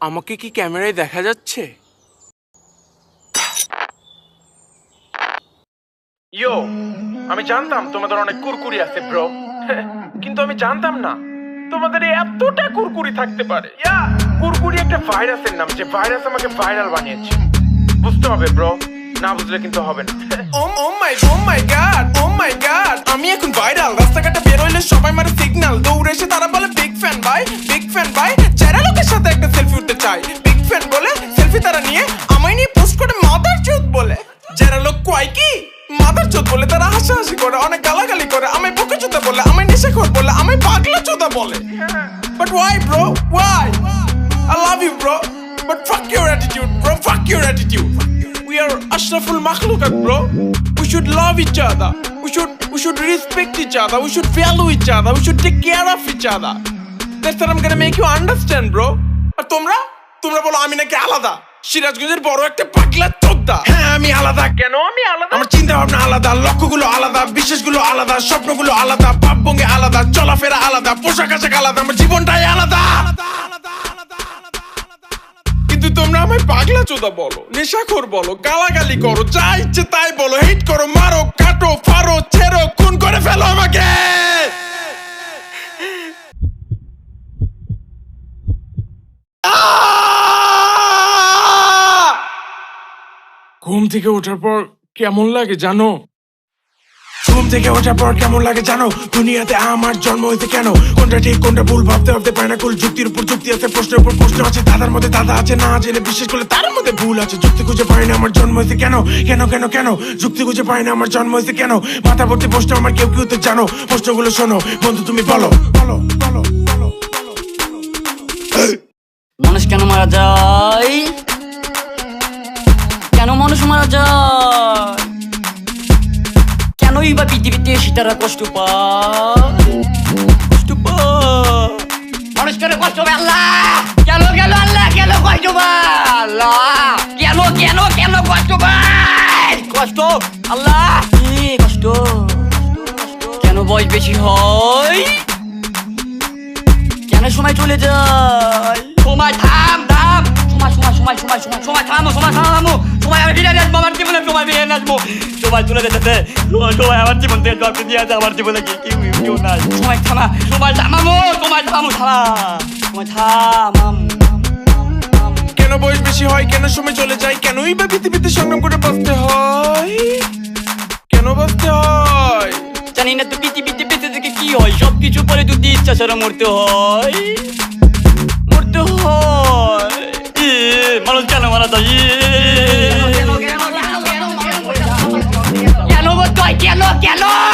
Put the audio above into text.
আমাকে কি ক্যামেরায় দেখা যাচ্ছে? ইয়ো আমি জানতাম তোমাদের অনেক কুরকুরি আছে ব্রো। কিন্তু আমি জানতাম না তোমাদের এতটা কুরকুরি থাকতে পারে। ইয়া কুরকুরি একটা ভাইরাসের নাম যে ভাইরাস আমাকে ভাইরাল বানিয়েছে। বুঝতে হবে ব্রো না বুঝলে কিন্তু হবে না। ও ও মাই ও মাই গড ও মাই গড আমি এখন ভাইরাল রাস্তাঘাটে বের হইলে সবাই মারে সিগন্যাল দৌড়ে এসে তারা বলে বিগ ফ্যান ভাই বিগ ফ্যান ভাই কথা বলে। But why bro why I love you bro but fuck your attitude bro fuck your attitude we are Ashraful মাখলুক bro we should love each other we should we should respect each other we should value each other we should take care of each other that's I am gonna make you understand bro আর তোমরা? তোমরা বলো আমি নাকি আলাদা? সিরাজগঞ্জের বড় একটা পাগলা চোদ্দা হ্যাঁ আমি আলাদা। কেন? আমি আলাদা? আমার চিন্তা ভাবনা আলাদা লক্ষ্যগুলো আলাদা, স্বপ্নগুলো আলাদা ভাবভঙ্গি আলাদা, চলাফেরা আলাদা, পোশাক আশাক আলাদা, আমার জীবনটাই আলাদা। কিন্তু তোমরা আমায় পাগলা চোদা বলো, নেশাখোর বলো, গালাগালি করো, যা ইচ্ছে তাই বলো হেট করো, মারো, কাটো ফারো ছেড়ো, খুন করে ফেলো আমাকে। ঘুম থেকে ওঠার পর কেমন লাগে জানো? ঘুম থেকে ওঠার পর কেমন লাগে জানো? দুনিয়াতে আমার জন্ম হয়েছে কেন? কোনটা ঠিক, কোনটা ভুল ভাবতে ভাবতে পায় না কুল যুক্তির উপর যুক্তি আছে, প্রশ্নের উপর প্রশ্ন আছে, দাদার মধ্যে দাদা আছে, না জেনে বিশেষ করে তার মধ্যে ভুল আছে। যুক্তি খুঁজে পাই না আমার জন্ম হয়েছে কেন? কেন কেন কেন? যুক্তি খুঁজে পাই না আমার জন্ম হয়েছে কেন? মাথা ভর্তি প্রশ্ন আমার কেউ কেউ তো জানো। প্রশ্নগুলো শোনো। বন্ধু, তুমি বলো। বলো বলো বলো মানুষ কেন মারা যায়? কেন মানুষ মারা যায়? বা পৃথিবীতে সীতারা কষ্ট পায়। কষ্ট পায়। কষ্ট আল্লাহ! কেন কেন, আল্লাহ, কেন কষ্ট আল্লাহ! কেন কেন কেন কষ্ট কষ্ট? আল্লাহ! কষ্ট? কেন বয়স বেশি হয়? কেন সময় চলে যায়? সময় থাম থাম। সময় সময় সময় সময় সময় থামো সময় থামো। সময় আমি ফিরে আসব আমার জীবনে সময় ফিরে আসব। সময় চলে যেতেছে সময় আমার জীবন থেকে দিয়ে আছে আমার জীবনে কি কেউ কেউ নাই। সময় থামা সময় থামামো সময় থামো থামা সময় থামাম। কেন বয়স বেশি হয়? কেন সময় চলে যায়? কেনই বা পৃথিবীতে সংগ্রাম করে বাঁচতে হয়? কেন বাঁচতে হয়? জানি না তো পৃথিবীতে বেঁচে থেকে কি হয়। সব কিছু পরে যদি ইচ্ছা ছাড়া মরতে হয়। মরতে হয়। মানুষ কেন মারা যায়? no!